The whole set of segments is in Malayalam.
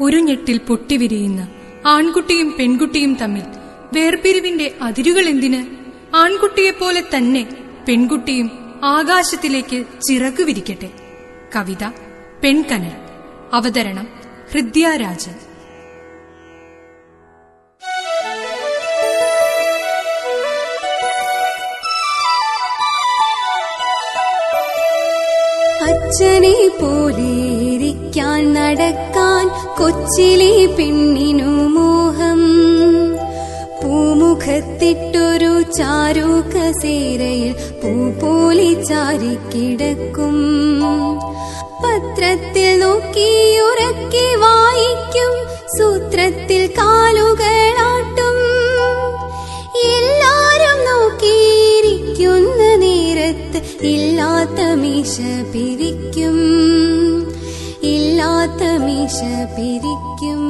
ഒരു ഞെട്ടിൽ പൊട്ടിവിരിയുന്ന ആൺകുട്ടിയും പെൺകുട്ടിയും തമ്മിൽ വേർപിരിവിന്റെ അതിരുകൾ എന്തിന്? ആൺകുട്ടിയെപ്പോലെ തന്നെ പെൺകുട്ടിയും ആകാശത്തിലേക്ക് ചിറകു വിരിക്കട്ടെ കവിത പെൺകനൽ അവതരണം ഹൃദ്യാരാജൻ. അച്ഛനെ പോലെ ഇരിക്കാൻ നടക്കാൻ കൊച്ചിലെ പെണ്ണിനു മോഹം. പൂമുഖത്തിട്ടൊരു ചാരു കസേരയിൽ പൂ പോലെ ചാരിക്കിടക്കും പത്രത്തിൽ നോക്കി ഉറക്കി വായിക്കും സൂത്രത്തിൽ കാലുകളാട്ടും. എല്ലാരും നോക്കിയിരിക്കുന്ന നേരത്ത് ഇല്ലാത്ത മീശ പിരിക്കും. ഇല്ലാത്ത മീശ പിരിക്കും.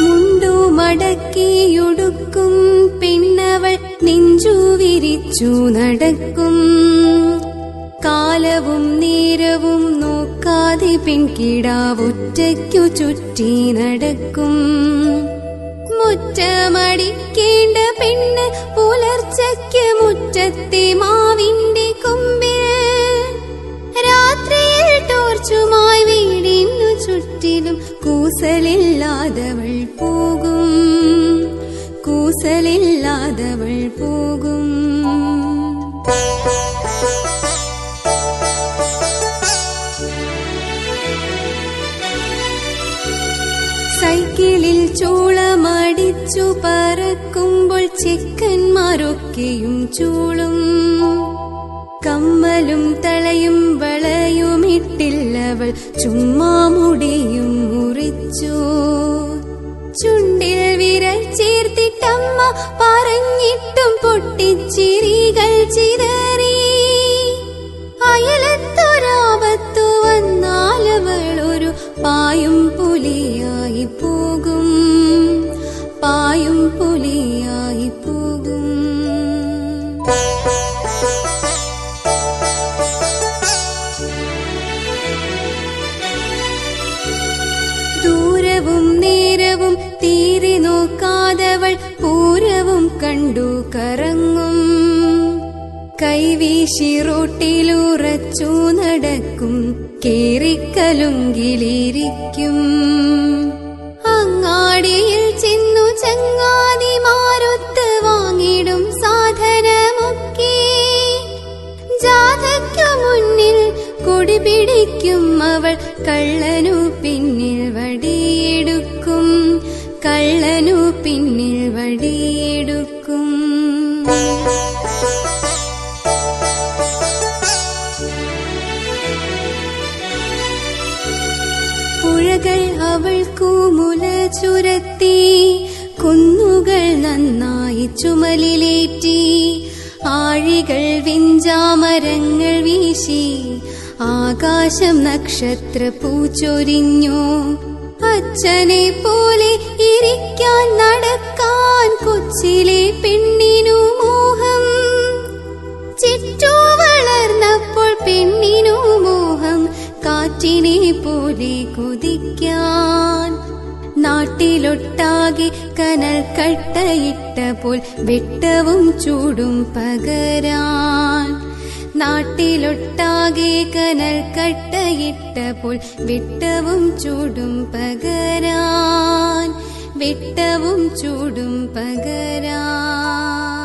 മുണ്ടു മടക്കിയുടുക്കും പെണ്ണവൾ നെഞ്ചു വിരിച്ചു നടക്കും. കാലവും നേരവും നോക്കാതെ പെൺകിടാവൊറ്റയ്ക്കു ചുറ്റി നടക്കും. മുറ്റമടിക്കേണ്ട പെണ്ണ് പുലർച്ചയ്ക്ക് മുറ്റത്തെ മാവിന്റെ കൊമ്പിൽ രാത്രിയിൽ ടോർച്ചുമായി വീടിനു ചുറ്റിലും കൂസലില്ലാതവൾ പോകും. കൂസലില്ലാതവൾ പോകും. സൈക്കിളിൽ ചൂളമടിച്ചു പറക്കുമ്പോൾ ചെക്കന്മാരൊക്കെയും ചൂളും. കമ്മലും തളയും വളയുമിട്ടില്ലവൾ ചുമ്മാ മുടിയും മുറിച്ചു. ചുണ്ടിൽ വിരൽ ചേർത്തിട്ടമ്മ പറഞ്ഞിട്ടും പൊട്ടിച്ചിരികൾ ചിതറി. അയലത്തൊരാപത്തു വന്നാലവൾ ഒരു പായും പുലിയായി കൈവീശി റോട്ടിലുറച്ചു നടക്കും കേറിക്കലുങ്കിലിരിക്കും അങ്ങാടിയിൽ ചെന്നു ചങ്ങാതിമാരൊത്ത് വാങ്ങിടും സാധനമൊക്കെ. ജാഥയ്ക്കു മുന്നിൽ കൊടി പിടിക്കും അവൾ കള്ളനു പിന്നിൽ വടിയെടുക്കും. കള്ളനു പിന്നിൽ വടിയെടുക്കും. അവൾക്കു മുല ചുരത്തി കുന്നുകൾ നന്നായി ചുമലിലേറ്റി ആഴികൾ വിഞ്ചാമരങ്ങൾ വീശി ആകാശം നക്ഷത്ര പൂച്ചൊരിഞ്ഞു അച്ഛനെ പോലെ പോലെ കുതിക്കാൻ. നാട്ടിലൊട്ടാകെ കനൽ കട്ടയിട്ടപ്പോൾ വെട്ടവും ചൂടും പകരാൻ. നാട്ടിലൊട്ടാകെ കനൽ കട്ടയിട്ടപ്പോൾ വെട്ടവും ചൂടും പകരാൻ. വെട്ടവും ചൂടും പകരാൻ.